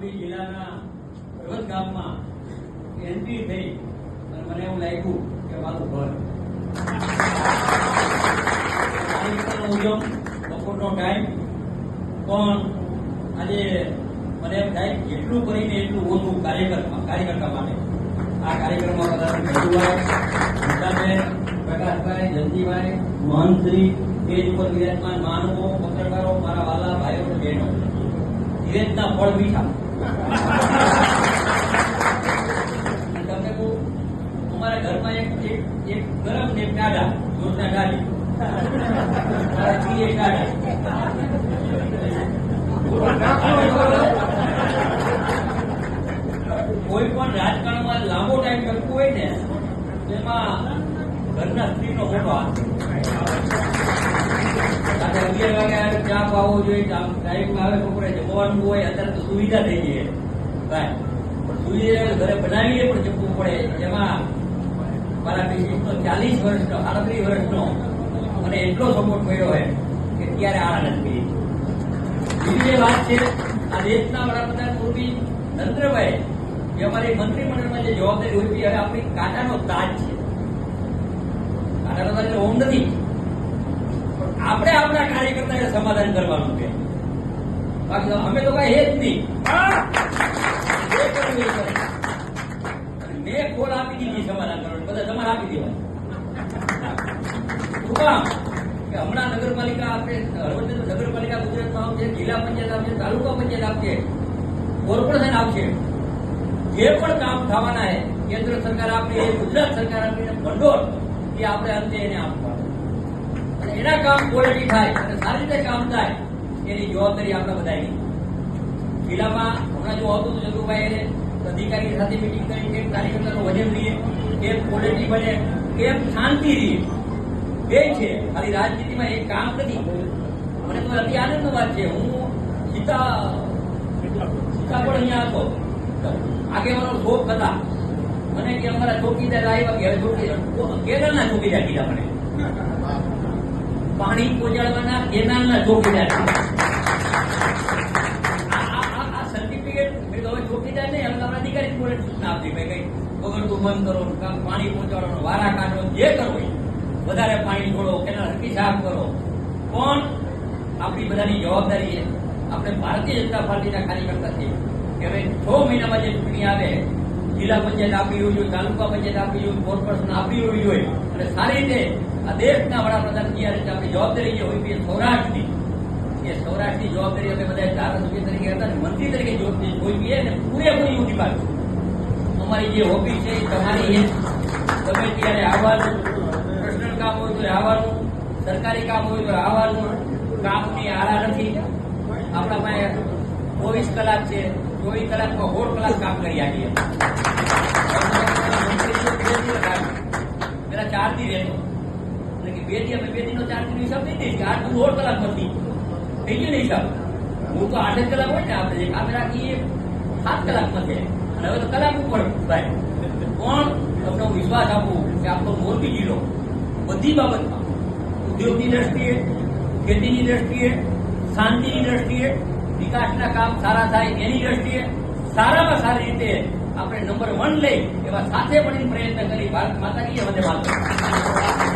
મોરબી જિલ્લાના પર્વત ગામમાં એન્ટ્રી થઈ અને મને એવું લાગ્યું કે મારું ઘર કાર્યક્રમનો બપોરનો ટાઈમ પણ આજે મને એમ થાય જેટલું કરીને એટલું ઓછું કાર્યકર્તા કાર્યકર્તા માટે. આ કાર્યક્રમમાં બધા ભેટુભાઈ ગીતાબેન પ્રકાશભાઈ, જયંતિભાઈ મહંતશ્રી સ્ટેજ ઉપર વિરાજમાન માનવો, પત્રકારો, મારા વાલા ભાઈઓ બહેનો. ધીરજના ફળ મીઠા. તમને કહું, અમારા ઘરમાં એક ગરમ ને ટાઢા જોરના ટાઢી મારા કોઈ પણ રાજકારણમાં લાંબો ટાઈમ કરતું હોય ને તેમાં ઘરના સ્ત્રીનો ફોટો હાથ અગિયાર વાગે આવે ચા પાવો જોઈએ ટાઈમ આવે જમવાનું હોય અત્યારે તો સુવિધા થઈ ગઈ. પણ સુવિધા ઘરે બનાવીએ, પણ જમવું પડે. એમાં મારા ચાલીસ વર્ષનો આડત્રીસ વર્ષનો મને એટલો સપોર્ટ મળ્યો હોય કે ત્યારે આનંદ થઈ બીજી વાત છે, આ દેશના વડાપ્રધાન મોદી, નરેન્દ્રભાઈ, જે અમારી મંત્રીમંડળમાં જે જવાબદારી હોય આપણી કાંટાનો તાજ છે. કાંટાનો તાજ એટલે ઓમ નથી. પણ આપણે આપણા કાર્યકર્તાને સમાધાન કરવાનું છે બાકી અમે તો કઈ હે! જ નહીં મેં ખોલ આપી દીધી સમાધાન કરવાનું. બધા તમારે આપી દેવા હમણાં નગરપાલિકા આપણે હળવદ નગરપાલિકા ગુજરાતમાં આવશે, જિલ્લા પંચાયત આવશે તાલુકા પંચાયત આવશે કોર્પોરેશન આવશે. જે પણ કામ થવાના છે, કેન્દ્ર સરકાર આપણી ગુજરાત સરકાર આપણી ભંડોળ. એ આપણે અંતે એને આપવા અને એના કામ ક્વોલિટી થાય, અને સારી રીતે કામ થાય, એની જવાબદારી આપણે બધાની. જિલ્લામાં હમણાં જો હતું ચંદુભાઈ એને અધિકારી સાથે મિટિંગ કરી કેમ કાર્યકર્તાનું વજન લઈએ કેમ ક્વોલિટી બને, કેમ શાંતિ રહીએ બે છે, ખાલી રાજનીતિમાં એ કામ નથી. મને તો અતિ આનંદ વાત છે. હું સીતા સીતા પણ અહીંયા હતો. આગેવાનો શોખ હતા મને કે અમારા ચોકીદાર આવ્યા કે હવે ચોકીદાર કેરળના ચોકીદાર કીધા મને. પાણી પહોંચાડવાના કેનાલના ચોકીદાર સર્ટિફિકેટ મેં તો હવે ચોકીદાર નહીં હવે તમારા અધિકારી જોડે સૂચના આપી ભાઈ કઈ. બગડતું બંધ કરો કાં પાણી પહોંચાડવાનું વારા કાઢો, જે કરો એ. વધારે પાણી છોડો, કેનાલ હરકી સાફ કરો. પણ આપણી બધાની જવાબદારી છે. આપણે ભારતીય જનતા પાર્ટીના કાર્યકર્તા છીએ. કે હવે છ મહિનામાં જે ચૂંટણી આવે જિલ્લા પંચાયત આપી હોવી જોઈએ તાલુકા પંચાયત આપી હોય કોર્પોરેશન આપી હોવી જોઈએ અને સારી રીતે આ દેશના વડાપ્રધાન કયા રીતે આપણી જવાબદારી જે હોય એ સૌરાષ્ટ્રની. એ સૌરાષ્ટ્રની જવાબદારી અમે બધા ધારાસભ્ય તરીકે હતા મંત્રી તરીકે હોય છે અને પૂરેપૂરી હું નિભાવીશું અમારી જે હોબી છે એ તમારી છે તમે ત્યારે આવવાનું પર્સનલ કામ હોય તો આવવાનું, સરકારી કામ હોય તો આવવાનું, કામની આરા નથી. આપણા પાસે ચોવીસ કલાક છે. ચોવીસ કલાકમાં સોળ કલાક કામ કરી આપીએ પેલા ચાર દી રહેતો એટલે કે બે દી અમે બે દીનો ચાર દીનો હિસાબ નહીં દઈશ કે આઠ સોળ કલાક નથી થઈ ગયો ને હિસાબ હું તો આઠ જ કલાક હોય ને આપણે જે કામ રાખીએ સાત કલાકમાં છે અને હવે તો કલાક ઉપર ભાઈ પણ તમને હું વિશ્વાસ આપું કે આપણો મોરબી જિલ્લો બધી બાબતમાં ઉદ્યોગની દ્રષ્ટિએ ખેતીની દ્રષ્ટિએ શાંતિની દ્રષ્ટિએ વિકાસના કામ સારા થાય એની દ્રષ્ટિએ સારામાં સારી રીતે આપણે નંબર વન લઈ એવા સાથે મળીને પ્રયત્ન કરી. ભારત માતા વધે વંદે માતરમ